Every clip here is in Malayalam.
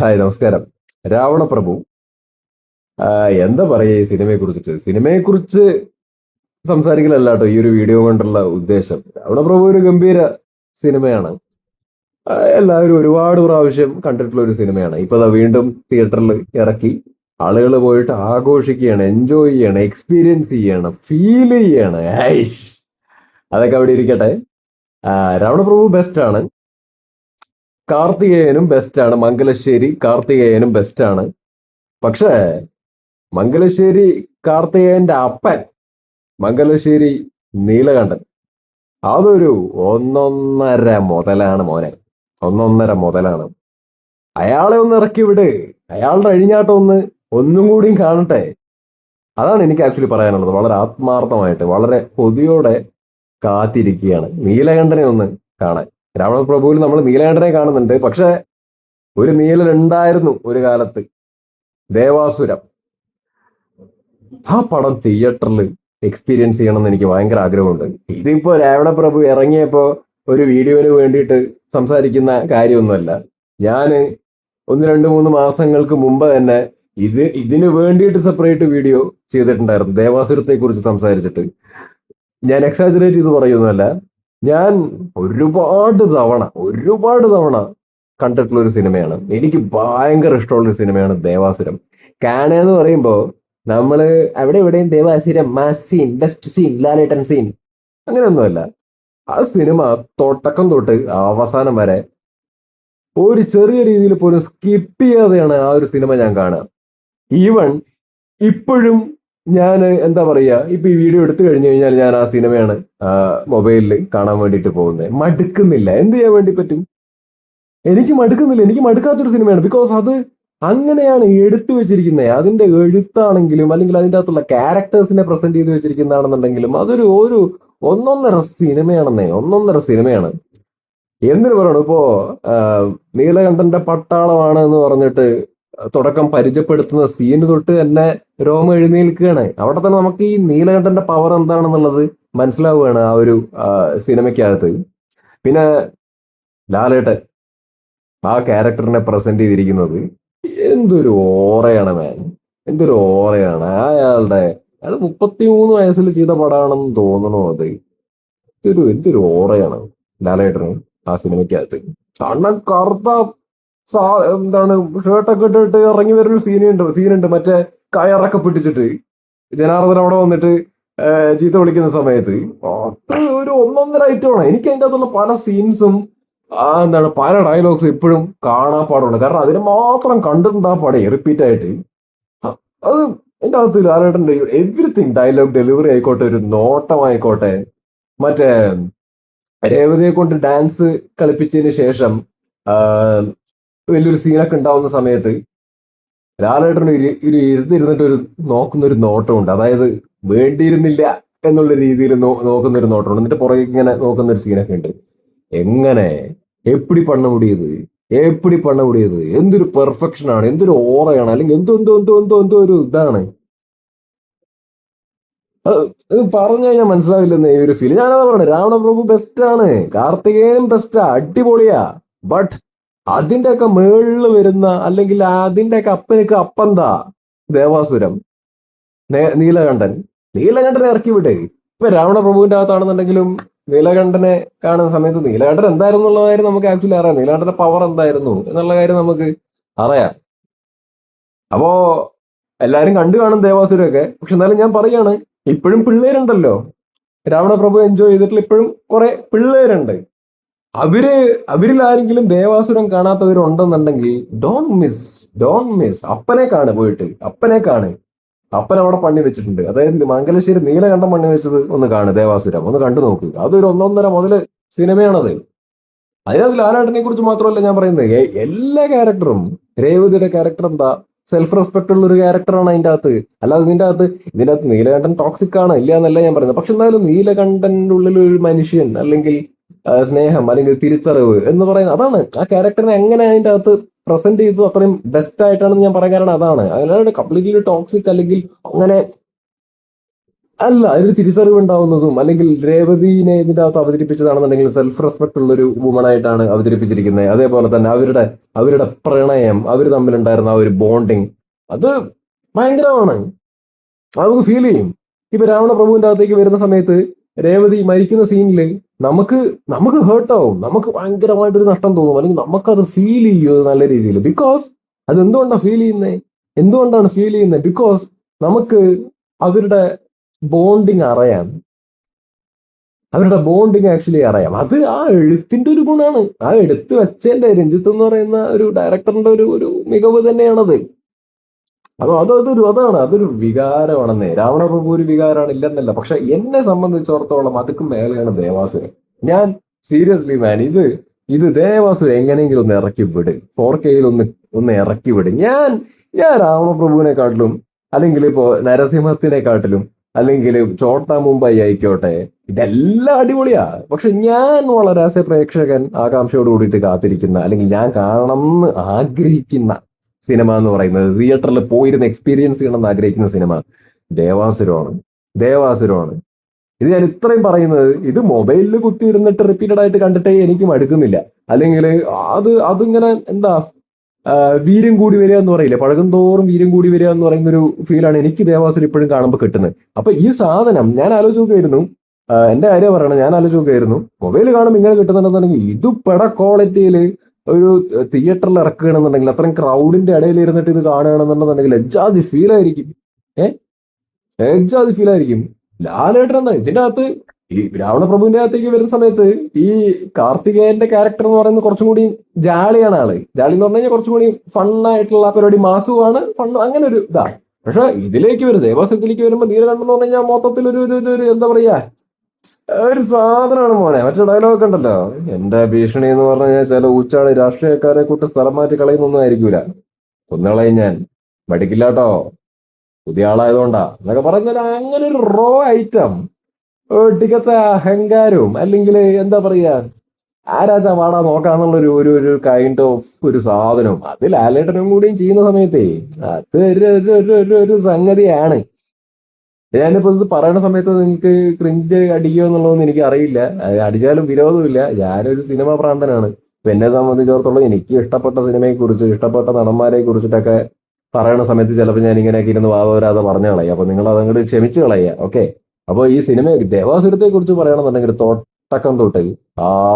ഹായ് നമസ്കാരം. രാവണപ്രഭു പ്രഭു എന്താ പറയുക ഈ സിനിമയെ കുറിച്ചിട്ട്? സിനിമയെ കുറിച്ച് സംസാരിക്കലല്ല കേട്ടോ ഈ ഒരു വീഡിയോ കൊണ്ടുള്ള ഉദ്ദേശം. രാവണപ്രഭു ഒരു ഗംഭീര സിനിമയാണ്. എല്ലാവരും ഒരുപാട് പ്രാവശ്യം കണ്ടിട്ടുള്ള ഒരു സിനിമയാണ്. ഇപ്പൊ വീണ്ടും തിയേറ്ററിൽ ഇറക്കി. ആളുകൾ പോയിട്ട് ആഘോഷിക്കുകയാണ് എൻജോയ് ചെയ്യണം എക്സ്പീരിയൻസ് ചെയ്യണം ഫീൽ ചെയ്യണം. അതൊക്കെ അവിടെ ഇരിക്കട്ടെ. രാവണ രാവണപ്രഭു ബെസ്റ്റ് ആണ്. കാർത്തികേയനും ബെസ്റ്റാണ് മംഗലശ്ശേരി കാർത്തികേയനും ബെസ്റ്റാണ് പക്ഷേ മംഗലശ്ശേരി കാർത്തികേയന്റെ അപ്പൻ മംഗലശ്ശേരി നീലകണ്ഠൻ. അതൊരു ഒന്നൊന്നര മുതലാണ് മോനെ. ഒന്നൊന്നര മുതലാണ്. അയാളെ ഒന്ന് ഇറക്കി വിട്. അയാളുടെ അഴിഞ്ഞാട്ടം ഒന്ന് ഒന്നും കൂടിയും കാണട്ടെ. അതാണ് എനിക്ക് ആക്ച്വലി പറയാനുള്ളത്. വളരെ ആത്മാർത്ഥമായിട്ട് വളരെ കൊതിയോടെ കാത്തിരിക്കുകയാണ്. നീലകണ്ഠനെ ഒന്ന് കാണാൻ. രാവണപ്രഭുവിൽ നമ്മൾ നീലകണ്ഠനെ കാണുന്നുണ്ട്. പക്ഷെ ഒരു നീലൻ ഉണ്ടായിരുന്നു ഒരു കാലത്ത്. ദേവാസുരം. ആ പടം തിയേറ്ററിൽ എക്സ്പീരിയൻസ് ചെയ്യണമെന്ന് എനിക്ക് ഭയങ്കര ആഗ്രഹമുണ്ട്. ഇതിപ്പോ രാവണ പ്രഭു ഇറങ്ങിയപ്പോ ഒരു വീഡിയോന് വേണ്ടിയിട്ട് സംസാരിക്കുന്ന കാര്യമൊന്നുമല്ല. ഞാൻ ഒന്ന് രണ്ട് മൂന്ന് മാസങ്ങൾക്ക് മുമ്പ് തന്നെ ഇത് ഇതിന് വേണ്ടിയിട്ട് സെപ്പറേറ്റ് വീഡിയോ ചെയ്തിട്ടുണ്ടായിരുന്നു. ദേവാസുരത്തെ കുറിച്ച് സംസാരിച്ചിട്ട്. ഞാൻ എക്സാജറേറ്റ് ചെയ്ത് പറയുന്നതല്ല. ഞാൻ ഒരുപാട് തവണ ഒരുപാട് തവണ കണ്ടിട്ടുള്ള ഒരു സിനിമയാണ്. എനിക്ക് ഭയങ്കര ഇഷ്ടമുള്ള ഒരു സിനിമയാണ് ദേവാസുരം. കാന എന്ന് പറയുമ്പോൾ നമ്മൾ അവിടെ എവിടെയും Devasuram mass scene best scene Lalettan scene അങ്ങനെയൊന്നുമല്ല. ആ സിനിമ തുടക്കം തൊട്ട് അവസാനം വരെ ഒരു ചെറിയ രീതിയിൽ പോലും സ്കിപ്പ് ചെയ്യാതെയാണ് ആ ഒരു സിനിമ ഞാൻ കാണുക. ഈവൺ ഇപ്പോഴും ഞാൻ എന്താ പറയുക ഇപ്പൊ ഈ വീഡിയോ എടുത്തു കഴിഞ്ഞു കഴിഞ്ഞാൽ ഞാൻ ആ സിനിമയാണ് മൊബൈലിൽ കാണാൻ വേണ്ടിട്ട് പോകുന്നത് മടുക്കുന്നില്ല. എന്ത് ചെയ്യാൻ വേണ്ടി പറ്റും? എനിക്ക് മടുക്കുന്നില്ല. എനിക്ക് മടുക്കാത്തൊരു സിനിമയാണ്. ബിക്കോസ് അത് അങ്ങനെയാണ് എടുത്തു വെച്ചിരിക്കുന്നത് അതിന്റെ എഴുത്താണെങ്കിലും അല്ലെങ്കിൽ അതിന്റെ അകത്തുള്ള ക്യാരക്ടേഴ്സിനെ പ്രസന്റ് ചെയ്ത് വെച്ചിരിക്കുന്നതാണെന്നുണ്ടെങ്കിലും അതൊരു ഒരു ഒന്നൊന്നര സിനിമയാണെന്നേ ഒന്നൊന്നര സിനിമയാണ്. എന്തിനു പറയണം? ഇപ്പോ നീലകണ്ഠന്റെ പട്ടാളമാണ് എന്ന് പറഞ്ഞിട്ട് തുടക്കം പരിചയപ്പെടുത്തുന്ന സീന് തൊട്ട് തന്നെ രോമം എഴുന്നേൽക്കുകയാണ്. അവിടെ തന്നെ നമുക്ക് ഈ നീലകണ്ഠന്റെ പവർ എന്താണെന്നുള്ളത് മനസ്സിലാവുകയാണ് ആ ഒരു സിനിമയ്ക്കകത്ത് പിന്നെ ലാലേട്ടൻ ആ ക്യാരക്ടറിനെ പ്രസന്റ് ചെയ്തിരിക്കുന്നത്. എന്തൊരു ഓറയാണ് മാൻ എന്തൊരു ഓറയാണ്. അയാളുടെ അയാൾ മുപ്പത്തി മൂന്ന് വയസ്സിൽ ചെയ്ത പടമാണെന്ന് തോന്നണു അത്? എന്തൊരു എന്തൊരു ഓറയാണ് ലാലേട്ടന് ആ സിനിമയ്ക്കകത്ത് അണ്ണൻ കറുത്ത സാ എന്താണ് ഷർട്ടൊക്കെ ഇട്ടിട്ട് ഇറങ്ങി വരുന്ന സീനുണ്ട് സീനുണ്ട് മറ്റേ കയറൊക്കെ പിടിച്ചിട്ട്. ജനാർദ്ദൻ അവിടെ വന്നിട്ട് ചീത്ത വിളിക്കുന്ന സമയത്ത്. ഒരു ഒന്നൊന്നര ഐറ്റമാണ് എനിക്ക് അതിന്റെ അകത്തുള്ള പല സീൻസും എന്താണ് പല ഡയലോഗ്സും ഇപ്പോഴും കാണാൻ പാടുണ്ട് കാരണം അതിന് മാത്രം കണ്ടിട്ടുണ്ട് ആ പടേ റിപ്പീറ്റ് ആയിട്ട്. അത് എന്റെ അകത്ത് ലാലേട്ടന്റെ എവറിത്തിങ് ഡയലോഗ് ഡെലിവറി ആയിക്കോട്ടെ ഒരു നോട്ടമായിക്കോട്ടെ മറ്റേ രേവതിയെ കൊണ്ട് ഡാൻസ് കളിപ്പിച്ചതിന് ശേഷം വലിയൊരു സീനൊക്കെ ഉണ്ടാവുന്ന സമയത്ത് ലാലേട്ടന് ഒരു ഒരു ഇരുന്നിരുന്നിട്ട് ഒരു നോക്കുന്ന ഒരു നോട്ടമുണ്ട്. അതായത് വേണ്ടിയിരുന്നില്ല എന്നുള്ള രീതിയിൽ നോക്കുന്ന ഒരു നോട്ടമുണ്ട്. എന്നിട്ട് പുറകെ ഇങ്ങനെ നോക്കുന്ന ഒരു സീനൊക്കെ ഉണ്ട്. എങ്ങനെ? എപ്പിടി പണ്ണ മുടിയത്? എപ്പിടി പണ്ണ മുടിയത്? എന്തൊരു പെർഫെക്ഷൻ ആണ്. എന്തൊരു ഓറയാണ്. അല്ലെങ്കിൽ എന്തോ എന്തോ എന്തോ എന്തോ എന്തോ ഒരു ഇതാണ്. പറഞ്ഞു കഴിഞ്ഞാൽ മനസ്സിലാവില്ലെന്ന് ഈ ഒരു ഫീൽ ഞാനതാ പറഞ്ഞു രാവണപ്രഭു ബെസ്റ്റ് ആണ്. കാർത്തികേയൻ ബെസ്റ്റാ അടിപൊളിയാ. ബട്ട് അതിന്റെ ഒക്കെ മേളിൽ വരുന്ന അല്ലെങ്കിൽ അതിന്റെ ഒക്കെ അപ്പനക്ക് അപ്പന്താ? ദേവാസുരം. നീലകണ്ഠൻ. നീലകണ്ഠനെ ഇറക്കി വിട്ടേ ഇപ്പൊ രാവണപ്രഭുവിന്റെ അകത്താണെന്നുണ്ടെങ്കിലും നീലകണ്ഠനെ കാണുന്ന സമയത്ത് നീലകണ്ഠൻ എന്തായിരുന്നു എന്നുള്ള കാര്യം നമുക്ക് ആക്ച്വലി അറിയാം. നീലകണ്ഠന്റെ പവർ എന്തായിരുന്നു എന്നുള്ള കാര്യം നമുക്ക് അറിയാം. അപ്പോ എല്ലാരും കണ്ടു കാണും ദേവാസുരൊക്കെ പക്ഷെ എന്നാലും ഞാൻ പറയാണ് ഇപ്പോഴും പിള്ളേരുണ്ടല്ലോ. രാവണപ്രഭു എൻജോയ് ചെയ്തിട്ടുള്ള ഇപ്പോഴും കുറെ പിള്ളേരുണ്ട്. അവർ അവരിൽ ആരെങ്കിലും ദേവാസുരം കാണാത്തവരുണ്ടെന്നുണ്ടെങ്കിൽ ഡോൺ മിസ് ഡോൺ മിസ് അപ്പനെ കാണ് പോയിട്ട് അപ്പനെ കാണ്. അപ്പൻ അവിടെ പണി വെച്ചിട്ടുണ്ട്. അതായത് മംഗലശ്ശേരി നീലകണ്ഠം പണി വെച്ചത് ഒന്ന് കാണ് ദേവാസുരം. ഒന്ന് കണ്ടു നോക്ക്. അതൊരു ഒന്നൊന്നര മുതൽ സിനിമയാണത്. അതിനകത്ത് ലാലാട്ടിനെ കുറിച്ച് മാത്രമല്ല ഞാൻ പറയുന്നത്. എല്ലാ ക്യാരക്ടറും രേവതിയുടെ ക്യാരക്ടർ എന്താ? സെൽഫ് റെസ്പെക്ട് ഉള്ള ഒരു ക്യാരക്ടറാണ് അതിന്റെ അകത്ത് അല്ലാതെ ഇതിന്റെ അകത്ത് ഇതിന്റെ അകത്ത് നീലകണ്ഠൻ ടോക്സിക് ആണ് ഇല്ല എന്നല്ല ഞാൻ പറയുന്നത്. പക്ഷെ എന്തായാലും നീലകണ്ഠന്റെ ഉള്ളിൽ ഒരു മനുഷ്യൻ അല്ലെങ്കിൽ സ്നേഹം അല്ലെങ്കിൽ തിരിച്ചറിവ് എന്ന് പറയുന്നത് അതാണ്. ആ ക്യാരക്ടറിനെ എങ്ങനെ അതിന്റെ അകത്ത് പ്രസന്റ് ചെയ്തു അത്രയും ബെസ്റ്റ് ആയിട്ടാണ് ഞാൻ പറയാൻ കാരണം അതാണ്. അല്ലാണ്ട് കംപ്ലീറ്റ്ലി ടോക്സിക് അല്ലെങ്കിൽ അങ്ങനെ അല്ല ഒരു തിരിച്ചറിവ് ഉണ്ടാവുന്നതും അല്ലെങ്കിൽ രേവതിനെ ഇതിന്റെ അകത്ത് അവതരിപ്പിച്ചതാണെന്നുണ്ടെങ്കിൽ സെൽഫ് റെസ്പെക്ട് ഉള്ള ഒരു വുമൺ ആയിട്ടാണ് അവതരിപ്പിച്ചിരിക്കുന്നത്. അതേപോലെ തന്നെ അവരുടെ അവരുടെ പ്രണയം അവർ തമ്മിലുണ്ടായിരുന്ന ആ ഒരു ബോണ്ടിങ് അത് ഭയങ്കരമാണ്. നമുക്ക് ഫീൽ ചെയ്യും. ഇപ്പൊ രാവണ പ്രഭുവിന്റെ അകത്തേക്ക് വരുന്ന സമയത്ത് രേവതി മരിക്കുന്ന സീനിൽ നമുക്ക് നമുക്ക് ഹേർട്ടാവും നമുക്ക് ഭയങ്കരമായിട്ടൊരു നഷ്ടം തോന്നും. അല്ലെങ്കിൽ നമുക്കത് ഫീൽ ചെയ്യും നല്ല രീതിയിൽ. ബിക്കോസ് അത് എന്തുകൊണ്ടാണ് ഫീൽ ചെയ്യുന്നത് എന്തുകൊണ്ടാണ് ഫീൽ ചെയ്യുന്നത് ബിക്കോസ് നമുക്ക് അവരുടെ ബോണ്ടിങ് അറിയാം. അവരുടെ ബോണ്ടിങ് ആക്ച്വലി അറിയാം. അത് ആ എഴുത്തിന്റെ ഒരു ഗുണമാണ് ആ എടുത്ത് വെച്ചതിന്റെ രഞ്ജിത്ത് എന്ന് പറയുന്ന ഒരു ഡയറക്ടറിന്റെ ഒരു ഒരു മികവ് തന്നെയാണത്. അത് അത് അതൊരു അതാണ് അതൊരു വികാരമാണെന്നേ. രാവണ പ്രഭു ഒരു വികാരമാണ് ഇല്ലെന്നല്ല. പക്ഷെ എന്നെ സംബന്ധിച്ചിടത്തോളം അതുക്കും മേലെയാണ് ദേവാസുരൻ. ഞാൻ സീരിയസ്ലി മാൻ ഇത് ഇത് ദേവാസുരൻ എങ്ങനെയെങ്കിലും ഒന്ന് ഇറക്കി വിട്. ഫോർ കെയിൽ ഒന്ന് ഒന്ന് ഇറക്കി വിട്. ഞാൻ ഞാൻ രാവണ പ്രഭുവിനെക്കാട്ടിലും അല്ലെങ്കിൽ ഇപ്പോ നരസിംഹത്തിനെക്കാട്ടിലും അല്ലെങ്കിൽ ചോട്ട മുംബൈ ആയിക്കോട്ടെ ഇതെല്ലാം അടിപൊളിയാ. പക്ഷെ ഞാൻ വളരെ പ്രേക്ഷകൻ ആകാംക്ഷയോട് കൂടിയിട്ട് കാത്തിരിക്കുന്ന അല്ലെങ്കിൽ ഞാൻ കാണണം എന്ന് ആഗ്രഹിക്കുന്ന സിനിമ എന്ന് പറയുന്നത്. തിയേറ്ററിൽ പോയിരുന്ന് എക്സ്പീരിയൻസ് ചെയ്യണമെന്ന് ആഗ്രഹിക്കുന്ന സിനിമ. ദേവാസുരമാണ്. ദേവാസുരമാണ്. ഇത് ഞാൻ ഇത്രയും പറയുന്നത് ഇത് മൊബൈലിൽ കുത്തിയിരുന്നിട്ട് റിപ്പീറ്റഡ് ആയിട്ട് കണ്ടിട്ടേ എനിക്ക് മടുക്കുന്നില്ല അല്ലെങ്കിൽ അത് അതിങ്ങനെ എന്താ വീര്യം കൂടി വരിക എന്ന് പറയില്ല? പഴകും തോറും വീര്യം കൂടി വരിക എന്ന് പറയുന്ന ഒരു ഫീലാണ് എനിക്ക് ദേവാസുരം ഇപ്പോഴും കാണുമ്പോൾ കിട്ടുന്നത്. അപ്പൊ ഈ സാധനം ഞാൻ ആലോചിക്കുകയായിരുന്നു. എന്റെ കാര്യം പറയണം. ഞാൻ ആലോചിക്കുകയായിരുന്നു. മൊബൈൽ കാണുമ്പോൾ ഇങ്ങനെ കിട്ടുന്നുണ്ടെന്നുണ്ടെങ്കിൽ ഇത് പെട ക്വാളിറ്റിയിൽ ഒരു തിയേറ്ററിൽ ഇറക്കുകയാണെന്നുണ്ടെങ്കിൽ അത്രയും ക്രൗഡിന്റെ ഇടയിൽ ഇരുന്നിട്ട് ഇത് കാണുകയാണെന്നുണ്ടെന്നുണ്ടെങ്കിൽ എജാതി ഫീൽ ആയിരിക്കും. ഏ? എജാതി ഫീൽ ആയിരിക്കും. ലാലേട്ടൻ എന്താ ഇതിന്റെ അകത്ത് ഈ രാവണപ്രഭുവിന്റെ അകത്തേക്ക് വരുന്ന സമയത്ത് ഈ കാർത്തികേയന്റെ ക്യാരക്ടർ എന്ന് പറയുന്നത് കുറച്ചും കൂടി ജാളിയാണ് ആൾ. ജാളി എന്ന് പറഞ്ഞു കഴിഞ്ഞാൽ കുറച്ചും കൂടി ഫണ്ണായിട്ടുള്ള പരിപാടി മാസുവാണ്. ഫണ്ണ് അങ്ങനെ ഒരു ഇതാണ് പക്ഷെ ഇതിലേക്ക് വരും ദേവാസുരത്തിലേക്ക് വരുമ്പോൾ നീലകണ്ഠം എന്ന് പറഞ്ഞു കഴിഞ്ഞാൽ മൊത്തത്തിൽ ഒരു ഒരു എന്താ പറയാ ഒരു സാധനമാണ് മോനെ. മറ്റേ ഡയലോഗ് ഉണ്ടല്ലോ. എന്റെ ഭീഷണി എന്ന് പറഞ്ഞു കഴിഞ്ഞാൽ ചില ഊച്ചാളി രാഷ്ട്രീയക്കാരെ കൂട്ടി സ്ഥലം മാറ്റി കളയുന്നൊന്നും ആയിരിക്കൂല. കൊന്നുകളയും ഞാൻ. മടിക്കില്ലാട്ടോ. പുതിയ ആളായതുകൊണ്ടാ. എന്നൊക്കെ പറഞ്ഞാൽ അങ്ങനെ ഒരു റോ ഐറ്റം ഒട്ടിക്കത്തെ അഹങ്കാരവും അല്ലെങ്കിൽ എന്താ പറയാ ആരാച്ചാ വാടാ നോക്കാന്നുള്ള ഒരു ഒരു ഒരു കൈൻഡ് ഓഫ് ഒരു സാധനവും. അത് ലാലേട്ടനും കൂടിയും ചെയ്യുന്ന സമയത്തേ അത് ഒരു ഒരു ഒരു സംഗതിയാണ്. ഞാനിപ്പോ ഇത് പറയുന്ന സമയത്ത് നിങ്ങൾക്ക് ക്രിഞ്ച് അടിക്കുമോ എന്നുള്ളതൊന്നും എനിക്ക് അറിയില്ല. അടിച്ചാലും വിരോധമില്ല. ഞാനൊരു സിനിമ പ്രാന്തനാണ് എന്നെ സംബന്ധിച്ചിടത്തോളം എനിക്ക് ഇഷ്ടപ്പെട്ട സിനിമയെ കുറിച്ച് ഇഷ്ടപ്പെട്ട നടന്മാരെ കുറിച്ചിട്ടൊക്കെ പറയുന്ന സമയത്ത് ചിലപ്പോൾ ഞാൻ ഇങ്ങനെയൊക്കെ ഇരുന്ന് വാദവരാതെ പറഞ്ഞു കളയുക അപ്പൊ നിങ്ങൾ അതങ്ങോട്ട് ക്ഷമിച്ചു കളയുക. ഓക്കെ? അപ്പോൾ ഈ സിനിമ ദേവാസുരത്തെ കുറിച്ച് പറയണമെന്നുണ്ടെങ്കിൽ തോട്ടക്കം തൊട്ട്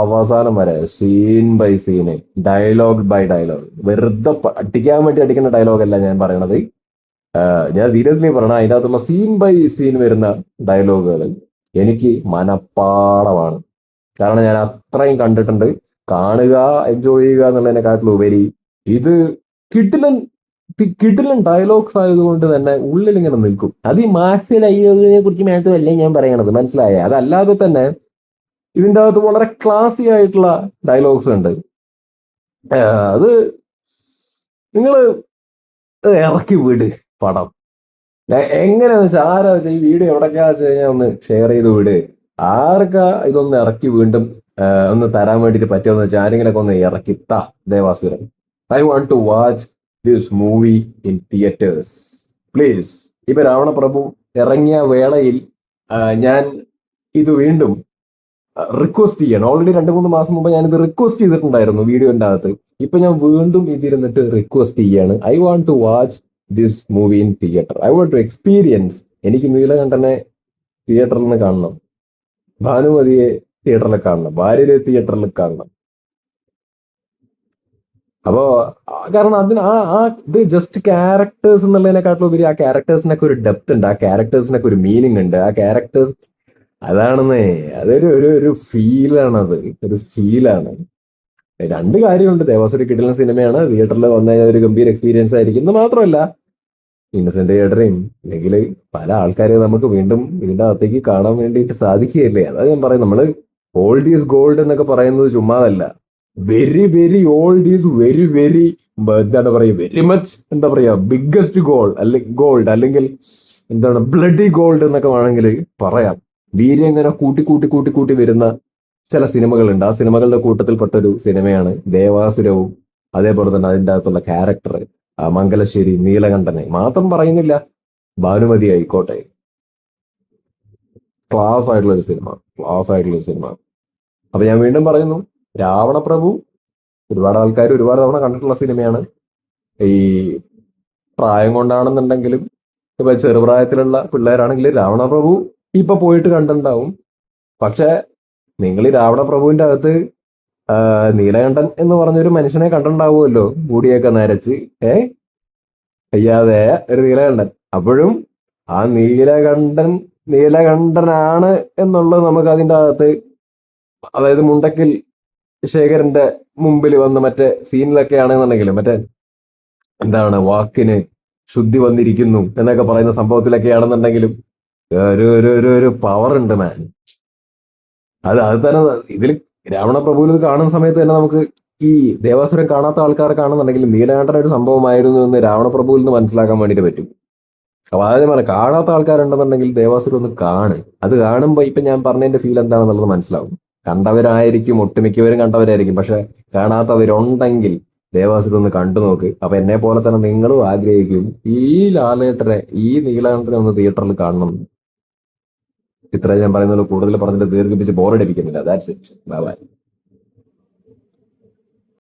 അവസാനം വരെ scene by scene dialogue by dialogue വെറുതെ അടിക്കാൻ വേണ്ടി അടിക്കുന്ന ഡയലോഗ് അല്ല ഞാൻ പറയണത്. ഞാൻ സീരിയസ്ലി പറയണ അതിനകത്തുള്ള സീൻ ബൈ സീൻ വരുന്ന ഡയലോഗുകൾ എനിക്ക് മനപ്പാടമാണ്. കാരണം ഞാൻ അത്രയും കണ്ടിട്ടുണ്ട്. കാണുക എൻജോയ് ചെയ്യുക എന്നുള്ളതിനെക്കാട്ടിലും ഉപരി ഇത് കിഡിലൻ കിഡിലൻ ഡയലോഗ്സ് ആയതുകൊണ്ട് തന്നെ ഉള്ളിൽ ഇങ്ങനെ നിൽക്കും. അത് ഈ മാസ് ഡയലോഗിനെ കുറിച്ച് മാത്രമല്ല ഞാൻ പറയണത്? മനസ്സിലായേ? അതല്ലാതെ തന്നെ ഇതിന്റെ അകത്ത് വളരെ ക്ലാസി ആയിട്ടുള്ള ഡയലോഗ്സ് ഉണ്ട്. അത് നിങ്ങൾ ഇറക്കി വിട്. പടം. എങ്ങനെയാന്ന് വെച്ചാൽ ആരാ വെച്ചാൽ ഈ വീഡിയോ എവിടൊക്കെയാ വെച്ച് കഴിഞ്ഞാൽ ഒന്ന് ഷെയർ ചെയ്ത് വിട്. ആർക്കാ ഇതൊന്ന് ഇറക്കി വീണ്ടും ഒന്ന് തരാൻ വേണ്ടിയിട്ട് പറ്റുമെന്ന് വെച്ചാൽ ആരെങ്കിലൊക്കെ ഒന്ന് ഇറക്കി താ Devasuran I want to watch this movie in theatres please ഇപ്പൊ രാവണ പ്രഭു ഇറങ്ങിയ വേളയിൽ ഞാൻ ഇത് വീണ്ടും റിക്വസ്റ്റ് ചെയ്യണം. ഓൾറെഡി രണ്ട് മൂന്ന് മാസം മുമ്പ് ഞാൻ ഇത് റിക്വസ്റ്റ് ചെയ്തിട്ടുണ്ടായിരുന്നു വീഡിയോന്റെ അകത്ത്. ഇപ്പൊ ഞാൻ വീണ്ടും ഇതിരുന്നിട്ട് റിക്വസ്റ്റ് ചെയ്യാണ്. I want to watch this movie in theatre I want to experience എനിക്ക് നീലകണ്ഠനെ തിയേറ്ററിൽ നിന്ന് കാണണം. ഭാനുമതിയെ തിയേറ്ററിൽ കാണണം. ഭാര്യരെ തിയേറ്ററിൽ കാണണം. അപ്പോ കാരണം അതിന് ആ ആ ഇത് ജസ്റ്റ് ക്യാരക്ടേഴ്സ് എന്നുള്ളതിനെക്കാട്ടിലും ഉപരി ആ ക്യാരക്ടേഴ്സിനൊക്കെ ഒരു ഡെപ്ത് ഉണ്ട്. ആ ക്യാരക്ടേഴ്സിനൊക്കെ ഒരു മീനിങ് ഉണ്ട്. ആ ക്യാരക്ടേഴ്സ് അതാണെന്നേ അതൊരു ഒരു ഒരു ഫീലാണത് ഒരു ഫീലാണ് രണ്ട് കാര്യമുണ്ട്. ദേവാസുരി കിടിലൻ സിനിമയാണ്. തിയേറ്ററിൽ വന്ന ഒരു ഗംഭീര എക്സ്പീരിയൻസ് ആയിരിക്കും. എന്ന് മാത്രമല്ല ഇന്നസെന്റ് തിയേറ്ററേയും അല്ലെങ്കിൽ പല ആൾക്കാരെയും നമുക്ക് വീണ്ടും ഇതിന്റെ അകത്തേക്ക് കാണാൻ വേണ്ടിയിട്ട് സാധിക്കുകയല്ലേ? അതായത് ഞാൻ പറയും നമ്മൾ ഓൾഡ് ഈസ് ഗോൾഡ് എന്നൊക്കെ പറയുന്നത് ചുമ്മാതല്ല. Very very old is very very എന്താണ് പറയുക? വെരി മച്ച് എന്താ പറയാ ബിഗ്ഗസ്റ്റ് ഗോൾ അല്ലെങ്കിൽ ഗോൾഡ് അല്ലെങ്കിൽ എന്താണ് ബ്ലഡി ഗോൾഡ് എന്നൊക്കെ വേണമെങ്കിൽ പറയാം. വീര്യം ഇങ്ങനെ കൂട്ടി കൂട്ടി കൂട്ടി കൂട്ടി വരുന്ന ചില സിനിമകളുണ്ട്. ആ സിനിമകളുടെ കൂട്ടത്തിൽപ്പെട്ട ഒരു സിനിമയാണ് ദേവാസുരവും അതേപോലെ തന്നെ അതിന്റെ അകത്തുള്ള ക്യാരക്ടർ മംഗലശ്ശേരി നീലകണ്ഠനെ. മാത്രം പറയുന്നില്ല ഭാനുമതി ആയിക്കോട്ടെ. ക്ലാസ് ആയിട്ടുള്ള ഒരു സിനിമ ക്ലാസ് ആയിട്ടുള്ള ഒരു സിനിമ. അപ്പൊ ഞാൻ വീണ്ടും പറയുന്നു രാവണപ്രഭു ഒരുപാട് ആൾക്കാർ ഒരുപാട് തവണ കണ്ടിട്ടുള്ള സിനിമയാണ്. ഈ പ്രായം കൊണ്ടാണെന്നുണ്ടെങ്കിലും ഇപ്പൊ ചെറുപ്രായത്തിലുള്ള പിള്ളേരാണെങ്കിൽ രാവണപ്രഭു ഇപ്പൊ പോയിട്ട് കണ്ടിട്ടുണ്ടാവും. പക്ഷെ നിങ്ങൾ ഈ രാവണ പ്രഭുവിന്റെ അകത്ത് നീലകണ്ഠൻ എന്ന് പറഞ്ഞൊരു മനുഷ്യനെ കണ്ടുണ്ടാവുമല്ലോ കൂടിയൊക്കെ നരച്ച് ഏ? അയ്യാതെ ഒരു നീലകണ്ഠൻ. അപ്പോഴും ആ നീലകണ്ഠൻ നീലകണ്ഠനാണ് എന്നുള്ളത് നമുക്ക് അതിന്റെ അകത്ത് അതായത് മുണ്ടക്കിൽ ശേഖരന്റെ മുമ്പിൽ വന്ന് മറ്റേ സീനിലൊക്കെ ആണെന്നുണ്ടെങ്കിലും മറ്റേ എന്താണ് വാക്കിന് ശുദ്ധി വന്നിരിക്കുന്നു എന്നൊക്കെ പറയുന്ന സംഭവത്തിലൊക്കെ ആണെന്നുണ്ടെങ്കിലും ഒരു ഒരു ഒരു ഒരു പവർ ഉണ്ട് മാൻ അത് അത് തന്നെ ഇതിൽ രാവണ പ്രഭുവിൽ കാണുന്ന സമയത്ത് തന്നെ നമുക്ക് ഈ ദേവാസുരം കാണാത്ത ആൾക്കാരെ കാണുന്നുണ്ടെങ്കിൽ നീലകണ്ഠൻ ഒരു സംഭവമായിരുന്നു എന്ന് രാവണ പ്രഭുവിൽ നിന്ന് മനസ്സിലാക്കാൻ വേണ്ടിയിട്ട് പറ്റും. അപ്പൊ അതായത് ഞാൻ കാണാത്ത ആൾക്കാരുണ്ടെന്നുണ്ടെങ്കിൽ ദേവാസുരം ഒന്ന് കാണ്. അത് കാണുമ്പോൾ ഇപ്പൊ ഞാൻ പറഞ്ഞതിന്റെ ഫീൽ എന്താണെന്നുള്ളത് മനസ്സിലാവും. കണ്ടവരായിരിക്കും ഒട്ടുമിക്കവരും കണ്ടവരായിരിക്കും. പക്ഷെ കാണാത്തവരുണ്ടെങ്കിൽ ദേവാസുരം ഒന്ന് കണ്ടു നോക്ക്. അപ്പൊ എന്നെ പോലെ തന്നെ നിങ്ങളും ആഗ്രഹിക്കും ഈ ലാലേട്ടനെ ഈ നീലകണ്ഠനെ ഒന്ന് തിയേറ്ററിൽ കാണണം. ഇത്ര ഞാൻ പറയുന്നത് കൂടുതൽ പറഞ്ഞിട്ട് ദീർഘിപ്പിച്ച് ബോറടിപ്പിക്കുന്നില്ല ദാറ്റ്സ് ഇറ്റ് ബൈ